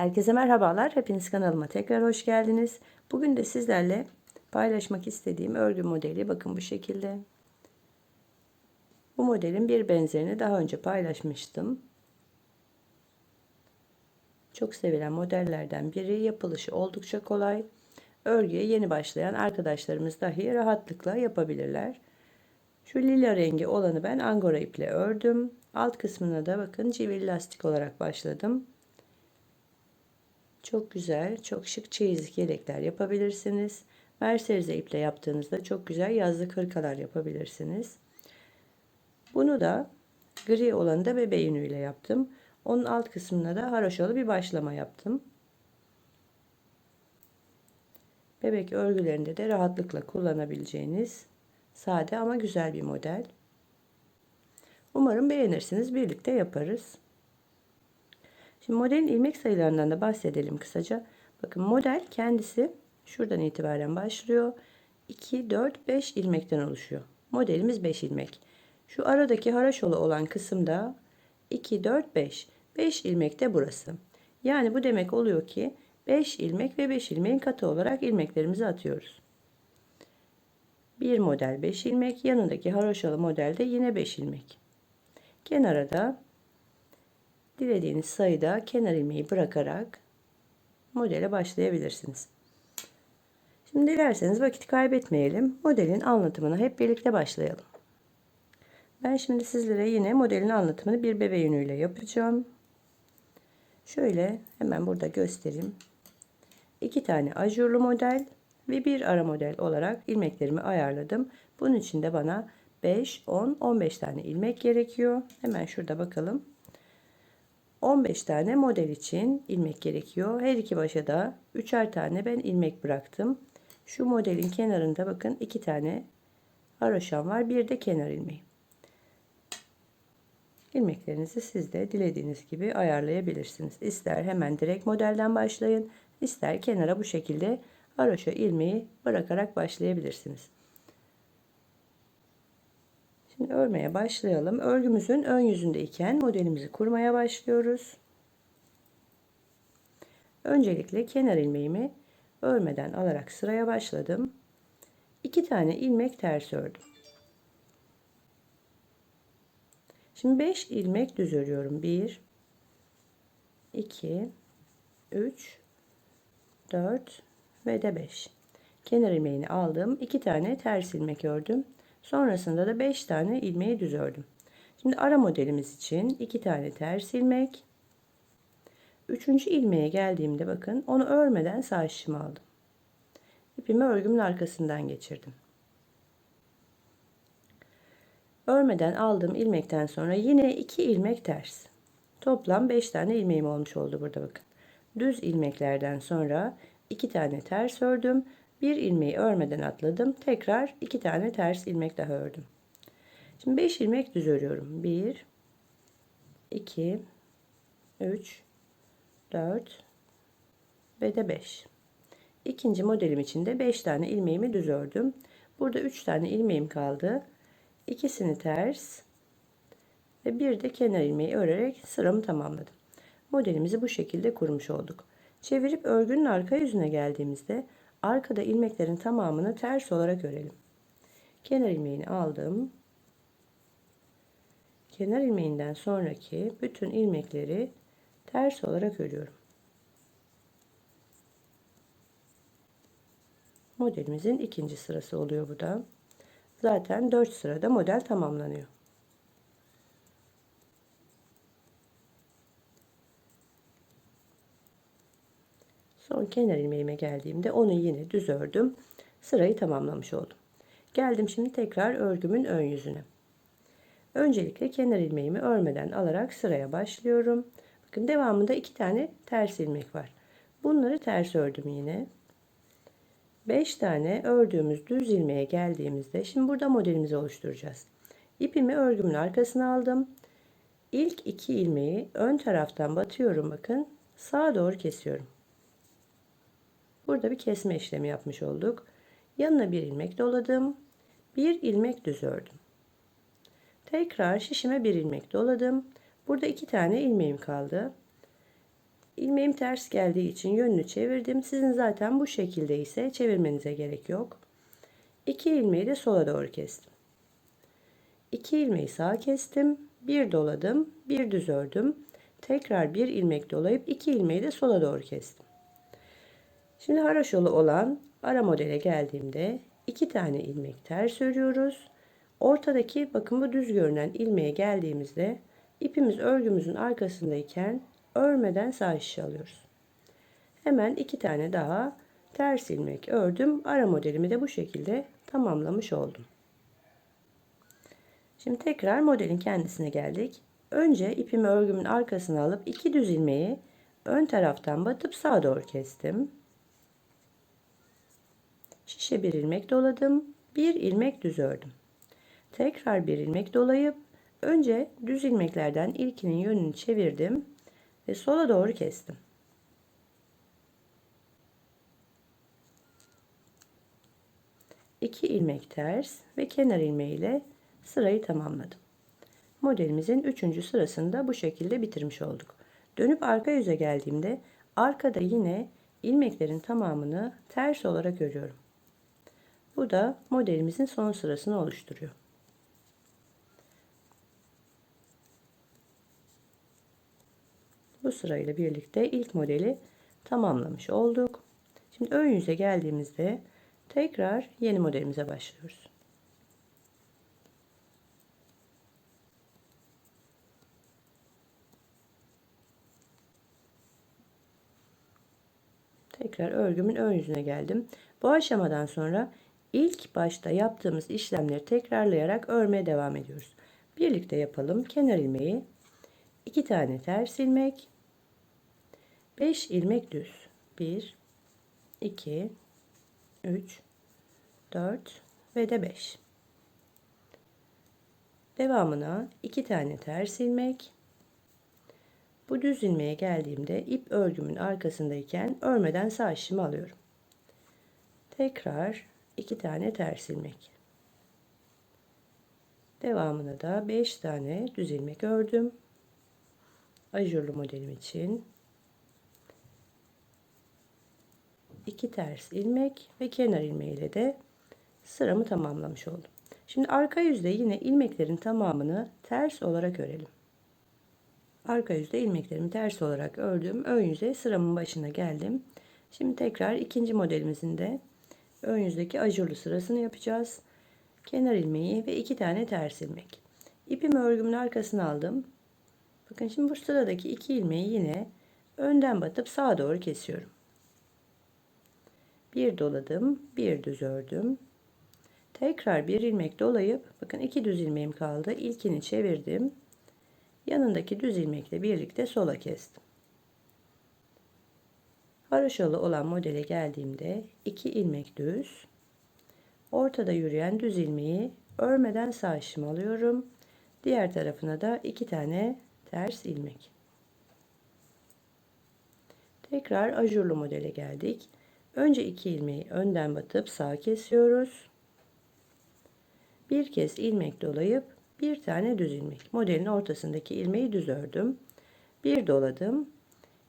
Herkese merhabalar. Hepiniz kanalıma tekrar hoş geldiniz. Bugün de sizlerle paylaşmak istediğim örgü modeli bakın bu şekilde. Bu modelin bir benzerini daha önce paylaşmıştım. Çok sevilen modellerden biri. Yapılışı oldukça kolay. Örgüye yeni başlayan arkadaşlarımız dahi rahatlıkla yapabilirler. Şu lila rengi olanı ben angora iple ördüm. Alt kısmına da bakın civil lastik olarak başladım. Çok güzel, çok şık çeyizlik yelekler yapabilirsiniz. Merserize iple yaptığınızda çok güzel yazlık hırkalar yapabilirsiniz. Bunu da gri olanı da bebe yünüyle yaptım. Onun alt kısmına da haroşalı bir başlama yaptım. Bebek örgülerinde de rahatlıkla kullanabileceğiniz sade ama güzel bir model. Umarım beğenirsiniz. Birlikte yaparız. Şimdi modelin ilmek sayılarından da bahsedelim kısaca. Bakın model kendisi şuradan itibaren başlıyor. 2, 4, 5 ilmekten oluşuyor. Modelimiz 5 ilmek. Şu aradaki haraşolu olan kısımda 2, 4, 5. 5 ilmek de burası. Yani bu demek oluyor ki 5 ilmek ve 5 ilmeğin katı olarak ilmeklerimizi atıyoruz. Bir model 5 ilmek, yanındaki haroşalı modelde yine 5 ilmek. Kenara da dilediğiniz sayıda kenar ilmeği bırakarak modele başlayabilirsiniz. Şimdi dilerseniz vakit kaybetmeyelim. Modelin anlatımına hep birlikte başlayalım. Ben şimdi sizlere yine modelin anlatımını bir bebe yünüyle yapacağım. Şöyle hemen burada göstereyim. İki tane ajurlu model ve bir ara model olarak ilmeklerimi ayarladım. Bunun için de bana 5, 10, 15 tane ilmek gerekiyor. Hemen şurada bakalım. 15 tane model için ilmek gerekiyor. Her iki başa da 3'er tane ben ilmek bıraktım. Şu modelin kenarında bakın iki tane haroşam var. Bir de kenar ilmeği. İlmeklerinizi siz de dilediğiniz gibi ayarlayabilirsiniz. İster hemen direkt modelden başlayın. ister kenara bu şekilde haroşa ilmeği bırakarak başlayabilirsiniz. Şimdi örmeye başlayalım. Örgümüzün ön yüzündeyken modelimizi kurmaya başlıyoruz. Öncelikle kenar ilmeğimi örmeden alarak sıraya başladım. 2 tane ilmek ters ördüm. Şimdi 5 ilmek düz örüyorum. 1 2 3 4 ve de 5. Kenar ilmeğini aldım. 2 tane ters ilmek ördüm. Sonrasında da 5 tane ilmeği düz ördüm. Şimdi ara modelimiz için 2 tane ters ilmek. 3. ilmeğe geldiğimde bakın onu örmeden sağ şişimi aldım. İpimi örgümün arkasından geçirdim. Örmeden aldığım ilmekten sonra yine 2 ilmek ters. Toplam 5 tane ilmeğim olmuş oldu burada bakın. Düz ilmeklerden sonra 2 tane ters ördüm. Bir ilmeği örmeden atladım. Tekrar iki tane ters ilmek daha ördüm. Şimdi 5 ilmek düz örüyorum. 1 2 3 4 ve de 5. İkinci modelim için de 5 tane ilmeğimi düz ördüm. Burada 3 tane ilmeğim kaldı. İkisini ters ve bir de kenar ilmeği örerek sıramı tamamladım. Modelimizi bu şekilde kurmuş olduk. Çevirip örgünün arka yüzüne geldiğimizde arkada ilmeklerin tamamını ters olarak örelim. Kenar ilmeğini aldım. Kenar ilmeğinden sonraki bütün ilmekleri ters olarak örüyorum. Modelimizin ikinci sırası oluyor bu da. Zaten 4 sırada model tamamlanıyor. Son kenar ilmeğime geldiğimde onu yine düz ördüm. Sırayı tamamlamış oldum. Geldim şimdi tekrar örgümün ön yüzüne. Öncelikle kenar ilmeğimi örmeden alarak sıraya başlıyorum. Bakın devamında iki tane ters ilmek var. Bunları ters ördüm yine. 5 tane ördüğümüz düz ilmeğe geldiğimizde şimdi burada modelimizi oluşturacağız. İpimi örgümün arkasına aldım. İlk iki ilmeği ön taraftan batıyorum bakın. Sağa doğru kesiyorum. Burada bir kesme işlemi yapmış olduk. Yanına bir ilmek doladım. Bir ilmek düz ördüm. Tekrar şişime bir ilmek doladım. Burada iki tane ilmeğim kaldı. İlmeğim ters geldiği için yönünü çevirdim. Sizin zaten bu şekilde ise çevirmenize gerek yok. 2 ilmeği de sola doğru kestim. 2 ilmeği sağa kestim. Bir doladım. Bir düz ördüm. Tekrar bir ilmek dolayıp 2 ilmeği de sola doğru kestim. Şimdi haraşolu olan ara modele geldiğimde 2 tane ilmek ters örüyoruz. Ortadaki bakın bu düz görünen ilmeğe geldiğimizde ipimiz örgümüzün arkasındayken örmeden sağ şişe alıyoruz. Hemen iki tane daha ters ilmek ördüm. Ara modelimi de bu şekilde tamamlamış oldum. Şimdi tekrar modelin kendisine geldik. Önce ipimi örgümün arkasına alıp iki düz ilmeği ön taraftan batıp sağa doğru kestim. Şişe bir ilmek doladım. Bir ilmek düz ördüm. Tekrar bir ilmek dolayıp önce düz ilmeklerden ilkinin yönünü çevirdim ve sola doğru kestim. İki ilmek ters ve kenar ilmeği ile sırayı tamamladım. Modelimizin üçüncü sırasında bu şekilde bitirmiş olduk. Dönüp arka yüze geldiğimde arkada yine ilmeklerin tamamını ters olarak örüyorum. Bu da modelimizin son sırasını oluşturuyor. Bu sırayla birlikte ilk modeli tamamlamış olduk. Şimdi ön yüze geldiğimizde tekrar yeni modelimize başlıyoruz. Tekrar örgümün ön yüzüne geldim. Bu aşamadan sonra ilk başta yaptığımız işlemleri tekrarlayarak örmeye devam ediyoruz. Birlikte yapalım. Kenar ilmeği, 2 tane ters ilmek, 5 ilmek düz. 1 2 3 4 ve de 5. Devamına 2 tane ters ilmek. Bu düz ilmeğe geldiğimde ip örgümün arkasındayken örmeden sağ şişimi alıyorum. Tekrar 2 tane ters ilmek. Devamına da 5 tane düz ilmek ördüm. Ajurlu modelim için 2 ters ilmek ve kenar ilmeği ile de sıramı tamamlamış oldum. Şimdi arka yüzde yine ilmeklerin tamamını ters olarak örelim. Arka yüzde ilmeklerimi ters olarak ördüm. Ön yüze sıramın başına geldim. Şimdi tekrar ikinci modelimizin de ön yüzdeki ajurlu sırasını yapacağız. Kenar ilmeği ve iki tane ters ilmek. İpimi örgümün arkasına aldım. Bakın şimdi bu sıradaki iki ilmeği yine önden batıp sağa doğru kesiyorum bir doladım bir düz ördüm tekrar bir ilmek dolayıp bakın iki düz ilmeğim kaldı ilkini çevirdim yanındaki düz ilmekle birlikte sola kestim haroşalı olan modele geldiğimde iki ilmek düz ortada yürüyen düz ilmeği örmeden sağ işimi alıyorum diğer tarafına da iki tane ters ilmek tekrar ajurlu modele geldik Önce iki ilmeği önden batıp sağ kesiyoruz. Bir kez ilmek dolayıp bir tane düz ilmek. Modelin ortasındaki ilmeği düz ördüm. Bir doladım.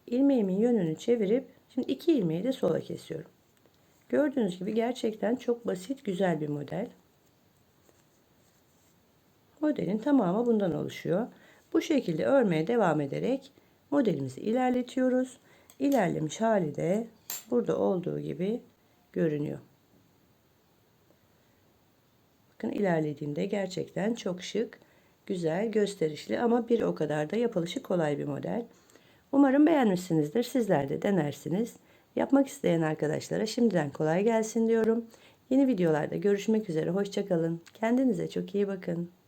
İlmeğimin yönünü çevirip şimdi iki ilmeği de sola kesiyorum. Gördüğünüz gibi gerçekten çok basit güzel bir model. Modelin tamamı bundan oluşuyor. Bu şekilde örmeye devam ederek modelimizi ilerletiyoruz. İlerlemiş hali de burada olduğu gibi görünüyor. Bakın ilerlediğinde gerçekten çok şık, güzel, gösterişli ama bir o kadar da yapılışı kolay bir model. Umarım beğenmişsinizdir. Sizler de denersiniz. Yapmak isteyen arkadaşlara şimdiden kolay gelsin diyorum. Yeni videolarda görüşmek üzere. Hoşçakalın. Kendinize çok iyi bakın.